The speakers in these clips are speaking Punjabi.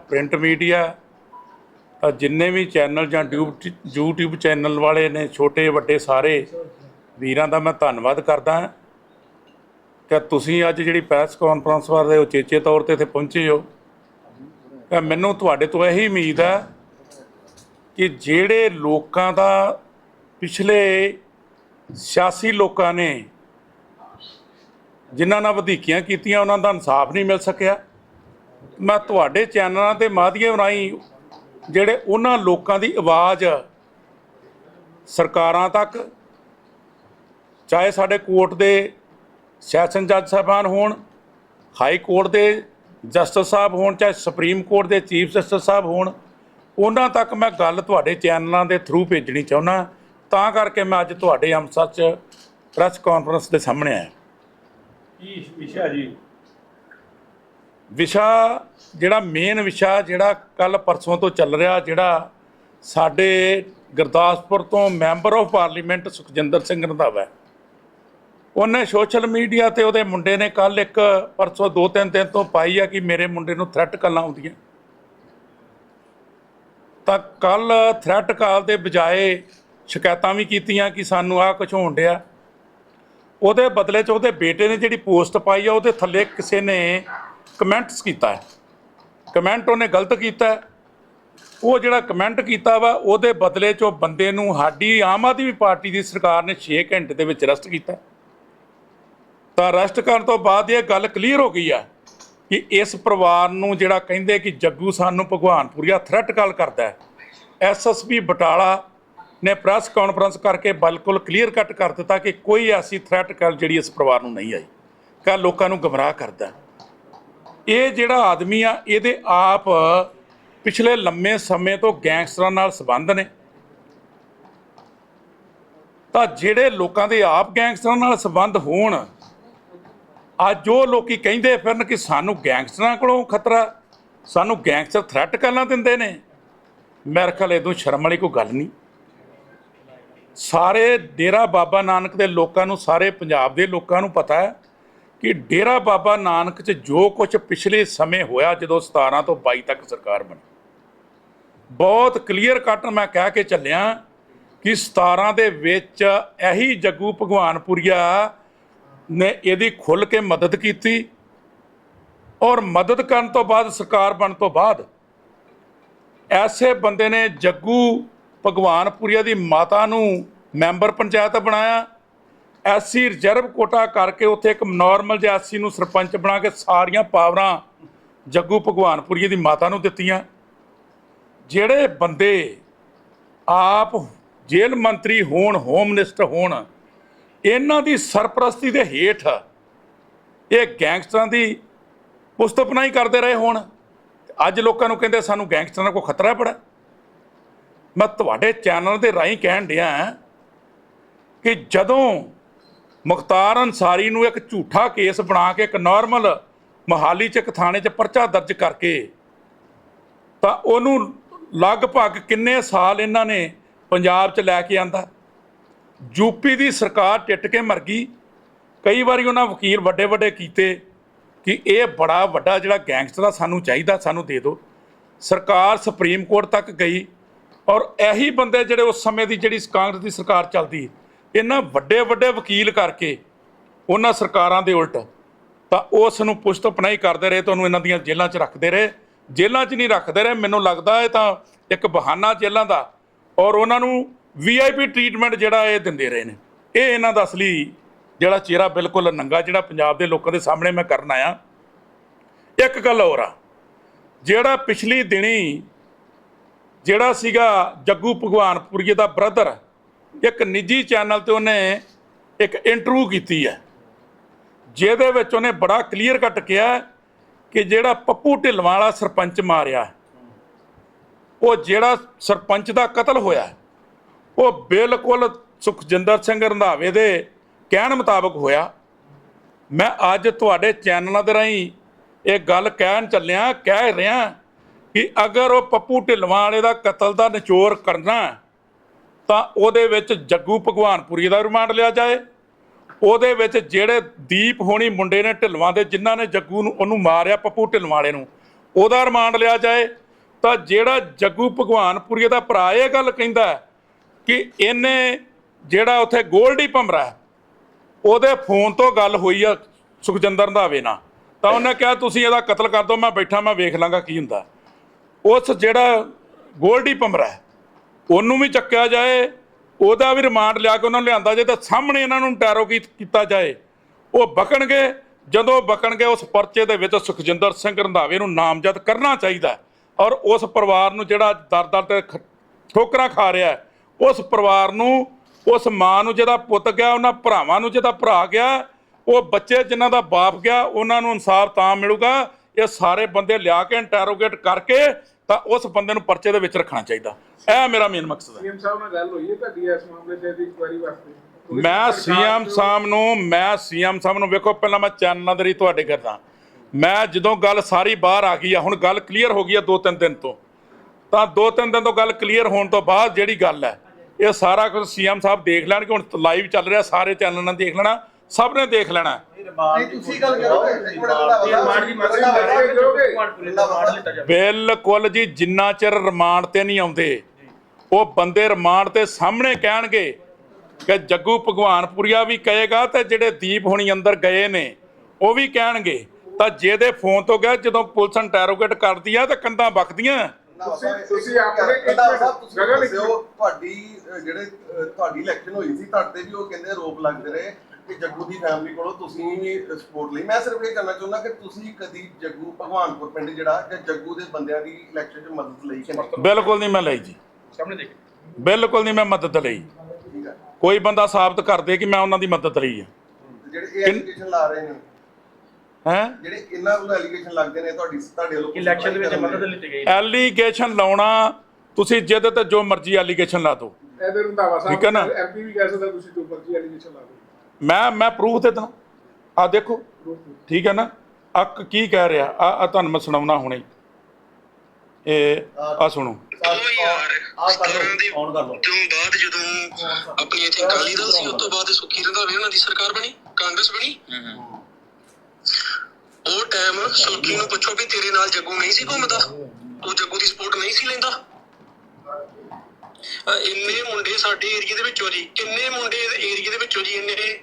ਪ੍ਰਿੰਟ ਮੀਡੀਆ, ਤਾਂ ਜਿੰਨੇ ਵੀ ਚੈਨਲ ਜਾਂ ਡਿਊ- YouTube ਚੈਨਲ ਵਾਲੇ ਨੇ, ਛੋਟੇ, ਵੱਡੇ ਸਾਰੇ ਵੀਰਾਂ ਦਾ ਮੈਂ ਧੰਨਵਾਦ ਕਰਦਾ ਹਾਂ। ਕਿ ਤੁਸੀਂ ਅੱਜ ਜਿਹੜੀ ਪ੍ਰੈਸ ਕਾਨਫਰੰਸ ਵਾਸਤੇ ਉਚੇਚੇ ਤੌਰ ਤੇ ਇੱਥੇ ਪਹੁੰਚੇ ਹੋ, ਤਾਂ ਮੈਨੂੰ ਤੁਹਾਡੇ ਤੋਂ ਇਹੀ ਉਮੀਦ ਹੈ ਕਿ ਜਿਹੜੇ ਲੋਕਾਂ ਦਾ ਪਿਛਲੇ ਸਿਆਸੀ ਲੋਕਾਂ ਨੇ ਜਿਨ੍ਹਾਂ ਨਾਲ ਵਧੀਕੀਆਂ ਕੀਤੀਆਂ, ਉਹਨਾਂ ਦਾ ਇਨਸਾਫ ਨਹੀਂ ਮਿਲ ਸਕਿਆ। ਮੈਂ ਤੁਹਾਡੇ ਚੈਨਲਾਂ ਤੇ ਮਾਧਿਅਮ ਰਾਹੀਂ ਜਿਹੜੇ ਉਹਨਾਂ ਲੋਕਾਂ ਦੀ ਆਵਾਜ਼ ਸਰਕਾਰਾਂ ਤੱਕ, ਚਾਹੇ ਸਾਡੇ ਕੋਰਟ ਦੇ ਸੈਸ਼ਨ ਜੱਜ ਸਾਹਿਬਾਨ ਹੋਣ, ਹਾਈ ਕੋਰਟ ਦੇ ਜਸਟਿਸ ਸਾਹਿਬ ਹੋਣ, ਚਾਹੇ ਸੁਪਰੀਮ ਕੋਰਟ ਦੇ ਚੀਫ ਜਸਟਿਸ ਸਾਹਿਬ ਹੋਣ, ਉਹਨਾਂ ਤੱਕ ਮੈਂ ਗੱਲ ਤੁਹਾਡੇ ਚੈਨਲਾਂ ਦੇ ਥਰੂ ਭੇਜਣੀ ਚਾਹੁੰਦਾ। ਤਾਂ ਕਰਕੇ ਮੈਂ ਅੱਜ ਤੁਹਾਡੇ ਅੰਮ੍ਰਿਤਸਰ 'ਚ ਪ੍ਰੈਸ ਕਾਨਫਰੰਸ ਦੇ ਸਾਹਮਣੇ ਆਇਆ। ਕੀ ਵਿਸ਼ਾ ਜੀ? ਵਿਸ਼ਾ ਜਿਹੜਾ ਮੇਨ ਵਿਸ਼ਾ ਜਿਹੜਾ ਕੱਲ ਪਰਸੋਂ ਤੋਂ ਚੱਲ ਰਿਹਾ, ਜਿਹੜਾ ਸਾਡੇ ਗੁਰਦਾਸਪੁਰ ਤੋਂ member of parliament Sukhjinder Singh Randhawa ਉਹਨੇ ਸੋਸ਼ਲ ਮੀਡੀਆ ਤੇ ਉਹਦੇ ਮੁੰਡੇ ਨੇ ਕੱਲ ਇੱਕ ਪਰਸੋਂ ਦੋ ਤਿੰਨ ਦਿਨ ਤੋਂ ਪਾਈ ਆ ਕਿ ਮੇਰੇ ਮੁੰਡੇ ਨੂੰ ਥ੍ਰੈਟ ਕਾਲਾਂ ਆਉਂਦੀਆਂ। ਤਾਂ ਕੱਲ ਥ੍ਰੈਟ ਕਾਲ ਦੇ ਬਜਾਏ ਸ਼ਿਕਾਇਤਾਂ ਵੀ ਕੀਤੀਆਂ ਕਿ ਸਾਨੂੰ ਆਹ ਕੁਝ ਹੋਣ ਡਿਆ। ਉਹਦੇ ਬਦਲੇ 'ਚ ਉਹਦੇ ਬੇਟੇ ਨੇ ਜਿਹੜੀ ਪੋਸਟ ਪਾਈ ਆ, ਉਹਦੇ ਥੱਲੇ ਕਿਸੇ ਨੇ ਕਮੈਂਟਸ ਕੀਤਾ ਹੈ। ਕਮੈਂਟ ਉਹਨੇ ਗਲਤ ਕੀਤਾ ਹੈ। ਉਹ ਜਿਹੜਾ ਕਮੈਂਟ ਕੀਤਾ ਵਾ, ਉਹਦੇ ਬਦਲੇ 'ਚ ਉਹ ਬੰਦੇ ਨੂੰ ਸਾਡੀ ਆਮ ਆਦਮੀ ਪਾਰਟੀ ਦੀ ਸਰਕਾਰ ਨੇ 6 ਘੰਟੇ ਦੇ ਵਿੱਚ ਅਰੈਸਟ ਕੀਤਾ ਤਾਂ ਅਰੈਸਟ ਕਰਨ ਤੋਂ ਬਾਅਦ ਇਹ ਗੱਲ ਕਲੀਅਰ ਹੋ ਗਈ ਆ ਕਿ ਇਸ ਪਰਿਵਾਰ ਨੂੰ ਜਿਹੜਾ ਕਹਿੰਦੇ ਕਿ ਜੱਗੂ ਸਾਨੂੰ ਭਗਵਾਨਪੁਰੀਆ ਥ੍ਰੈਟ ਕਾਲ ਕਰਦਾ ਹੈ। ਐਸਐਸਪੀ ਬਟਾਲਾ ਨੇ ਪ੍ਰੈਸ ਕਾਨਫਰੰਸ ਕਰਕੇ ਬਿਲਕੁਲ ਕਲੀਅਰ ਕੱਟ ਕਰ ਦਿੱਤਾ ਕਿ ਕੋਈ ਐਸੀ ਥ੍ਰੈਟ ਕਾਲ ਜਿਹੜੀ ਇਸ ਪਰਿਵਾਰ ਨੂੰ ਨਹੀਂ ਆਈ। ਕਾ ਲੋਕਾਂ ਨੂੰ ਗਮਰਾਹ ਕਰਦਾ ਇਹ ਜਿਹੜਾ ਆਦਮੀ ਆ, ਇਹਦੇ ਆਪ ਪਿਛਲੇ ਲੰਮੇ ਸਮੇਂ ਤੋਂ ਗੈਂਗਸਟਰਾਂ ਨਾਲ ਸੰਬੰਧ ਨੇ। ਤਾਂ ਜਿਹੜੇ ਲੋਕਾਂ ਦੇ ਆਪ ਗੈਂਗਸਟਰਾਂ ਨਾਲ ਸੰਬੰਧ ਹੋਣ, ਅੱਜ ਉਹ ਲੋਕੀ ਕਹਿੰਦੇ ਫਿਰਨ ਕਿ ਸਾਨੂੰ ਗੈਂਗਸਟਰਾਂ ਕੋਲੋਂ ਖਤਰਾ, ਸਾਨੂੰ ਗੈਂਗਸਟਰ ਥ੍ਰੈਟ ਕਰਨਾ ਦਿੰਦੇ ਨੇ। ਮੇਰੇ ਖਿਆਲ ਇਹਦੋਂ ਸ਼ਰਮ ਵਾਲੀ ਕੋਈ ਗੱਲ ਨਹੀਂ। ਸਾਰੇ ਡੇਰਾ ਬਾਬਾ ਨਾਨਕ ਦੇ ਲੋਕਾਂ ਨੂੰ, ਸਾਰੇ ਪੰਜਾਬ ਦੇ ਲੋਕਾਂ ਨੂੰ ਪਤਾ ਹੈ ਕਿ ਡੇਰਾ ਬਾਬਾ ਨਾਨਕ 'ਚ ਜੋ ਕੁਝ ਪਿਛਲੇ ਸਮੇਂ ਹੋਇਆ ਜਦੋਂ 17 ਤੋਂ 22 ਤੱਕ ਸਰਕਾਰ ਬਣੀ। ਬਹੁਤ ਕਲੀਅਰ ਕੱਟ ਮੈਂ ਕਹਿ ਕੇ ਚੱਲਿਆ ਕਿ 17 ਦੇ ਵਿੱਚ ਇਹੀ ਜੱਗੂ ਭਗਵਾਨਪੁਰੀਆ ਨੇ ਇਹਦੀ ਖੁੱਲ ਕੇ ਮਦਦ ਕੀਤੀ ਔਰ ਮਦਦ ਕਰਨ ਤੋਂ ਬਾਅਦ ਸਰਕਾਰ ਬਣਨ ਤੋਂ ਬਾਅਦ ਐਸੇ ਬੰਦੇ ਨੇ ਜੱਗੂ ਭਗਵਾਨਪੁਰੀਆ ਦੀ ਮਾਤਾ ਨੂੰ ਮੈਂਬਰ ਪੰਚਾਇਤ ਬਣਾਇਆ ਐਸਸੀ ਰਿਜ਼ਰਵ ਕੋਟਾ ਕਰਕੇ ਉੱਥੇ ਇੱਕ ਨਾਰਮਲ ਜਿਹਾ ਐਸਸੀ ਨੂੰ ਸਰਪੰਚ ਬਣਾ ਕੇ ਸਾਰੀਆਂ ਪਾਵਰਾਂ ਜੱਗੂ ਭਗਵਾਨਪੁਰੀਏ ਦੀ ਮਾਤਾ ਨੂੰ ਦਿੱਤੀਆਂ। ਜਿਹੜੇ ਬੰਦੇ ਆਪ ਜੇਲ੍ਹ ਮੰਤਰੀ ਹੋਣ ਹੋਮ ਮਿਨਿਸਟਰ ਹੋਣ, ਇਹਨਾਂ ਦੀ ਸਰਪ੍ਰਸਤੀ ਦੇ ਹੇਠ ਇਹ ਗੈਂਗਸਟਰਾਂ ਦੀ ਪੁਸਤਪਨਾਈ ਕਰਦੇ ਰਹੇ ਹੋਣ। ਅੱਜ ਲੋਕਾਂ ਨੂੰ ਕਹਿੰਦੇ ਸਾਨੂੰ ਗੈਂਗਸਟਰਾਂ ਕੋਲ ਖਤਰਾ ਪੜਾ ਮੈਂ ਤੁਹਾਡੇ ਚੈਨਲ ਦੇ ਰਾਹੀਂ ਕਹਿਣ ਡਿਆ ਕਿ ਜਦੋਂ ਮੁਖਤਾਰ ਅਨਸਾਰੀ ਨੂੰ ਇੱਕ ਝੂਠਾ ਕੇਸ ਬਣਾ ਕੇ ਇੱਕ ਨਾਰਮਲ ਮੋਹਾਲੀ ਚ ਇੱਕ ਥਾਣੇ 'ਚ ਪਰਚਾ ਦਰਜ ਕਰਕੇ ਤਾਂ ਉਹਨੂੰ ਲਗਭਗ ਕਿੰਨੇ ਸਾਲ ਇਹਨਾਂ ਨੇ ਪੰਜਾਬ 'ਚ ਲੈ ਕੇ ਆਂਦਾ? ਯੂਪੀ ਦੀ ਸਰਕਾਰ ਟਿੱਟ ਕੇ ਮਰ ਗਈ। ਕਈ ਵਾਰੀ ਉਹਨਾਂ ਵਕੀਲ ਵੱਡੇ ਵੱਡੇ ਕੀਤੇ ਕਿ ਇਹ ਬੜਾ ਵੱਡਾ ਜਿਹੜਾ ਗੈਂਗਸਟਰ ਆ, ਸਾਨੂੰ ਚਾਹੀਦਾ, ਸਾਨੂੰ ਦੇ ਦਿਓ ਸਰਕਾਰ ਸੁਪਰੀਮ ਕੋਰਟ ਤੱਕ ਗਈ ਔਰ ਇਹੀ ਬੰਦੇ ਜਿਹੜੇ ਉਸ ਸਮੇਂ ਦੀ ਜਿਹੜੀ ਕਾਂਗਰਸ ਦੀ ਸਰਕਾਰ ਚੱਲਦੀ ਇਹਨਾਂ ਵੱਡੇ ਵੱਡੇ ਵਕੀਲ ਕਰਕੇ ਉਹਨਾਂ ਸਰਕਾਰਾਂ ਦੇ ਉਲਟ ਤਾਂ ਉਸ ਨੂੰ ਪੁਸ਼ਤ ਪਨਾਈ ਕਰਦੇ ਰਹੇ ਤੁਹਾਨੂੰ ਇਹਨਾਂ ਦੀਆਂ ਜੇਲ੍ਹਾਂ 'ਚ ਰੱਖਦੇ ਰਹੇ। ਜੇਲ੍ਹਾਂ 'ਚ ਨਹੀਂ ਰੱਖਦੇ ਰਹੇ, ਮੈਨੂੰ ਲੱਗਦਾ ਇਹ ਤਾਂ ਇੱਕ ਬਹਾਨਾ ਜੇਲ੍ਹਾਂ ਦਾ ਔਰ ਉਹਨਾਂ ਨੂੰ ਵੀਆਈਪੀ ਟ੍ਰੀਟਮੈਂਟ ਜਿਹੜਾ ਇਹ ਦਿੰਦੇ ਰਹੇ ਨੇ। ਇਹ ਇਹਨਾਂ ਦਾ ਅਸਲੀ ਜਿਹੜਾ ਚਿਹਰਾ ਬਿਲਕੁਲ ਨੰਗਾ ਜਿਹੜਾ ਪੰਜਾਬ ਦੇ ਲੋਕਾਂ ਦੇ ਸਾਹਮਣੇ ਮੈਂ ਕਰਨ ਆਇਆ। ਇੱਕ ਗੱਲ ਹੋਰ ਆ, ਜਿਹੜਾ ਪਿਛਲੀ ਦਿਨੀ ਜਿਹੜਾ ਸੀਗਾ ਜੱਗੂ ਭਗਵਾਨਪੁਰੀਏ ਦਾ ਬ੍ਰਦਰ ਇੱਕ ਨਿੱਜੀ ਚੈਨਲ ਤੇ ਉਹਨੇ ਇੱਕ ਇੰਟਰਵਿਊ ਕੀਤੀ ਹੈ, ਜਿਹਦੇ ਵਿੱਚ ਉਹਨੇ ਬੜਾ ਕਲੀਅਰ ਕੱਟ ਕਿਹਾ ਕਿ ਜਿਹੜਾ ਪੱਪੂ ਢਿੱਲਵਾਂ ਵਾਲਾ ਸਰਪੰਚ ਮਾਰਿਆ, ਉਹ ਜਿਹੜਾ ਸਰਪੰਚ ਦਾ ਕਤਲ ਹੋਇਆ, ਉਹ ਬਿਲਕੁਲ ਸੁਖਜਿੰਦਰ ਸਿੰਘ ਰੰਧਾਵੇ ਦੇ ਕਹਿਣ ਮੁਤਾਬਕ ਹੋਇਆ। ਮੈਂ ਅੱਜ ਤੁਹਾਡੇ ਚੈਨਲਾਂ ਦੇ ਰਾਹੀਂ ਇਹ ਗੱਲ ਕਹਿਣ ਚੱਲਿਆ, ਕਹਿ ਰਿਹਾ ਕਿ ਅਗਰ ਉਹ ਪੱਪੂ ਢਿੱਲਵਾਂ ਵਾਲੇ ਦਾ ਕਤਲ ਦਾ ਨਿਚੋੜ ਕਰਨਾ ਤਾਂ ਉਹਦੇ ਵਿੱਚ ਜੱਗੂ ਭਗਵਾਨਪੁਰੀ ਦਾ ਰਿਮਾਂਡ ਲਿਆ ਜਾਏ। ਉਹਦੇ ਵਿੱਚ ਜਿਹੜੇ ਦੀਪ ਹੋਣੀ ਮੁੰਡੇ ਨੇ ਢਿੱਲਵਾਂ ਦੇ, ਜਿਨ੍ਹਾਂ ਨੇ ਜੱਗੂ ਨੂੰ ਉਹਨੂੰ ਮਾਰਿਆ ਪੱਪੂ ਢਿੱਲਵਾਂ ਵਾਲੇ ਨੂੰ, ਉਹਦਾ ਰਿਮਾਂਡ ਲਿਆ ਜਾਏ। ਤਾਂ ਜਿਹੜਾ ਜੱਗੂ ਭਗਵਾਨਪੁਰੀਏ ਦਾ ਭਰਾ ਇਹ ਗੱਲ ਕਹਿੰਦਾ ਕਿ ਇਹਨੇ ਜਿਹੜਾ ਉੱਥੇ ਗੋਲਡੀ ਭਮਰਾ ਉਹਦੇ ਫੋਨ ਤੋਂ ਗੱਲ ਹੋਈ ਆ ਸੁਖਜਿੰਦਰ ਰੰਧਾਵੇ ਨਾਲ। ਤਾਂ ਉਹਨੇ ਕਿਹਾ, ਤੁਸੀਂ ਇਹਦਾ ਕਤਲ ਕਰ ਦਿਓ, ਮੈਂ ਬੈਠਾ, ਮੈਂ ਵੇਖ ਲਾਂਗਾ ਕੀ ਹੁੰਦਾ ਉਸ ਜਿਹੜਾ ਗੋਲਡੀ ਭਮਰਾ ਉਹਨੂੰ ਵੀ ਚੱਕਿਆ ਜਾਏ, ਉਹਦਾ ਵੀ ਰਿਮਾਂਡ ਲਿਆ ਕੇ ਉਹਨਾਂ ਨੂੰ ਲਿਆਂਦਾ ਜੇ ਤਾਂ ਸਾਹਮਣੇ ਇਹਨਾਂ ਨੂੰ ਟੈਰੋ ਕੀਤਾ ਜਾਏ। ਉਹ ਬਕਣਗੇ, ਜਦੋਂ ਬਕਣਗੇ ਉਸ ਪਰਚੇ ਦੇ ਵਿੱਚ ਸੁਖਜਿੰਦਰ ਸਿੰਘ ਰੰਧਾਵੇ ਨੂੰ ਨਾਮਜ਼ਦ ਕਰਨਾ ਚਾਹੀਦਾ ਔਰ ਉਸ ਪਰਿਵਾਰ ਨੂੰ ਜਿਹੜਾ ਦਰ ਦਰ ਤੇ ਖ- ਠੋਕਰਾਂ ਖਾ ਰਿਹਾ ਉਸ ਪਰਿਵਾਰ ਨੂੰ, ਉਸ ਮਾਂ ਨੂੰ ਜਿਹਦਾ ਪੁੱਤ ਗਿਆ, ਉਹਨਾਂ ਭਰਾਵਾਂ ਨੂੰ ਜਿਹਦਾ ਭਰਾ ਗਿਆ, ਉਹ ਬੱਚੇ ਜਿਨ੍ਹਾਂ ਦਾ ਬਾਪ ਗਿਆ, ਉਹਨਾਂ ਨੂੰ ਇਨਸਾਫ ਤਾਂ ਮਿਲੂਗਾ, ਇਹ ਸਾਰੇ ਬੰਦੇ ਲਿਆ ਕੇ ਇੰਟਰੋਗੇਟ ਕਰਕੇ ਤਾਂ ਉਸ ਬੰਦੇ ਨੂੰ ਪਰਚੇ ਦੇ ਵਿੱਚ ਰੱਖਣਾ ਚਾਹੀਦਾ। ਇਹ ਮੇਰਾ ਮੇਨ ਮਕਸਦ ਹੈ। ਸੀਐਮ ਸਾਹਿਬ ਨਾਲ ਗੱਲ ਹੋਈ ਹੈ ਤੁਹਾਡੀ ਇਸ ਮਾਮਲੇ ਤੇ ਦੀ ਇਨਕੁਆਇਰੀ ਵਾਸਤੇ? ਮੈਂ ਸੀਐਮ ਸਾਹਿਬ ਨੂੰ ਮੈਂ ਸੀਐਮ ਸਾਹਿਬ ਨੂੰ ਵੇਖੋ ਪਹਿਲਾਂ ਮੈਂ ਚੈਨਲਾਂ ਦੇ ਤੁਹਾਡੇ ਕਰਦਾ ਮੈਂ ਜਦੋਂ ਗੱਲ ਸਾਰੀ ਬਾਹਰ ਆ ਗਈ ਆ ਹੁਣ ਗੱਲ ਕਲੀਅਰ ਹੋ ਗਈ ਆ ਦੋ ਤਿੰਨ ਦਿਨ ਤੋਂ। ਤਾਂ ਦੋ ਤਿੰਨ ਦਿਨ ਤੋਂ ਗੱਲ ਕਲੀਅਰ ਹੋਣ ਤੋਂ ਬਾਅਦ ਜਿਹੜੀ ਗੱਲ ਹੈ ਇਹ ਸਾਰਾ ਕੁਝ ਸੀਐਮ ਸਾਹਿਬ ਦੇਖ ਲੈਣਗੇ ਹੁਣ ਲਾਈਵ ਚੱਲ ਰਿਹਾ ਸਾਰੇ ਚੈਨਲਾਂ ਨੇ ਦੇਖ ਲੈਣਾ। ਸਭ ਨੇ ਦੇਖ ਲੈਣਾ ਨਹੀਂ ਤੁਸੀਂ ਗੱਲ ਕਰੋਗੇ। ਰਿਮਾਂਡ ਦੀ ਮੰਗ ਕਰੋਗੇ ਬਿਲਕੁਲ ਜੀ ਜਿੰਨਾ ਚਿਰ ਰਿਮਾਂਡ ਤੇ ਨਹੀਂ ਆਉਂਦੇ ਉਹ ਬੰਦੇ ਰਿਮਾਂਡ ਤੇ ਸਾਹਮਣੇ ਕਹਿਣਗੇ ਕਿ ਜੱਗੂ ਭਗਵਾਨਪੁਰੀਆ ਵੀ ਕਹੇਗਾ ਤੇ ਜਿਹੜੇ ਦੀਪ ਹੁਣੀ ਅੰਦਰ ਗਏ ਨੇ ਉਹ ਵੀ ਕਹਿਣਗੇ। ਤਾਂ ਜਿਹਦੇ ਫੋਨ ਤੋਂ ਗਿਆ ਜਦੋਂ ਪੁਲਿਸ ਇੰਟਰੋਗੇਟ ਕਰਦੀ ਆ ਤਾਂ ਕੰਧਾਂ ਸਾਹਿਬ, ਤੁਸੀਂ- ਤੁਸੀਂ ਆਪਣੇ ਗਗਨ ਤੁਹਾਡੀ ਜਿਹੜੇ ਤੁਹਾਡੀ ਇਲੈਕਸ਼ਨ ਹੋਈ ਸੀ ਤੁਹਾਡੇ ਵੀ ਉਹ ਕਹਿੰਦੇ ਆਰੋਪ ਲੱਗਦੇ ਰਹੇ। ਕਿ ਜੱਗੂ ਦੀ ਫੈਮਿਲੀ ਕੋਲੋਂ ਤੁਸੀਂ ਵੀ ਸਪੋਰਟ ਲਈ। ਮੈਂ ਸਿਰਫ ਇਹ ਕਰਨਾ ਚਾਹੁੰਦਾ ਕਿ ਤੁਸੀਂ ਕਦੀ ਜੱਗੂ ਭਗਵਾਨਪੁਰ ਪਿੰਡ ਜਿਹੜਾ ਜਾਂ ਜੱਗੂ ਦੇ ਬੰਦਿਆਂ ਦੀ ਇਲੈਕਸ਼ਨ 'ਚ ਮਦਦ ਲਈ ਕਿ ਨਹੀਂ? ਬਿਲਕੁਲ ਨਹੀਂ ਮੈਂ ਲਈ ਜੀ। ਸਾਹਮਣੇ ਦੇਖ। ਬਿਲਕੁਲ ਨਹੀਂ ਮੈਂ ਮਦਦ ਲਈ। ਠੀਕ ਹੈ ਕੋਈ ਬੰਦਾ ਸਾਬਤ ਕਰ ਦੇ ਕਿ ਮੈਂ ਉਹਨਾਂ ਦੀ ਮਦਦ ਲਈ ਹੈ ਜਿਹੜੇ ਇਹ ਐਲੀਗੇਸ਼ਨ ਲਾ ਰਹੇ ਨੇ? ਹੈ? ਜਿਹੜੇ ਇਹਨਾਂ ਵੱਲੋਂ ਐਲੀਗੇਸ਼ਨ ਲੱਗਦੇ ਨੇ ਤੁਹਾਡੀ ਤੁਹਾਡੇ ਵੱਲੋਂ ਇਲੈਕਸ਼ਨ ਦੇ ਵਿੱਚ ਮਦਦ ਲਿੱਤੀ ਗਈ। ਐਲੀਗੇਸ਼ਨ ਲਾਉਣਾ ਤੁਸੀਂ ਜਿਹਦੇ ਤੇ ਜੋ ਮਰਜ਼ੀ ਐਲੀਗੇਸ਼ਨ ਲਾ ਦਿਓ। ਇਹਦੇ ਰੰਧਾਵਾ ਸਾਹਿਬ ਠੀਕ ਹੈ ਨਾ? ਐਮਪੀ ਵੀ ਕਹਿ ਸਕਦਾ ਤੁਸੀਂ ਜੋ ਮਰਜ਼ੀ ਐਲੀਗੇਸ਼ਨ ਲਾ ਦਿਓ। ਮੈਂ ਮੈਂ ਪ੍ਰੂਫ ਦੇ ਦਾਂ ਆ ਦੇਖੋ ਠੀਕ ਹੈ ਨਾ? ਅੱਕ ਕੀ ਕਹਿ ਰਿਹਾ? ਆ ਆ ਤੁਹਾਨੂੰ ਮੈਂ ਸੁਣਾਉਣਾ ਹੁਣੇ। ਇਹ ਆ ਸੁਣੋ। ਉਹ ਯਾਰ ਆਹ ਕਰ ਲਓ, ਸਤਾਰਾਂ ਦੇ on ਕਰ ਲਓ। ਤੋਂ ਬਾਅਦ ਜਦੋਂ ਆਪਣੀ ਇੱਥੇ ਅਕਾਲੀ ਦਲ ਸੀ ਉਸ ਤੋਂ ਬਾਅਦ ਸੁੱਖੀ ਰੰਧਾਵੇ ਉਹਨਾਂ ਦੀ ਸਰਕਾਰ ਬਣੀ ਕਾਂਗਰਸ ਬਣੀ। ਉਹ ਟਾਈਮ ਸੁੱਖੀ ਨੂੰ ਪੁੱਛੋ ਵੀ ਤੇਰੇ ਨਾਲ ਜੱਗੂ ਨਹੀਂ ਸੀ ਘੁੰਮਦਾ ਤੂੰ ਜੱਗੂ ਦੀ ਸਪੋਰਟ ਨਹੀਂ ਸੀ ਲੈਂਦਾ। ਇੰਨੇ ਮੁੰਡੇ ਸਾਡੇ ਏਰੀਏ ਦੇ ਵਿੱਚੋਂ ਜੀ ਕਿੰਨੇ ਮੁੰਡੇ ਏਰੀਏ ਦੇ ਵਿੱਚੋਂ ਜੀ ਇੰਨੇ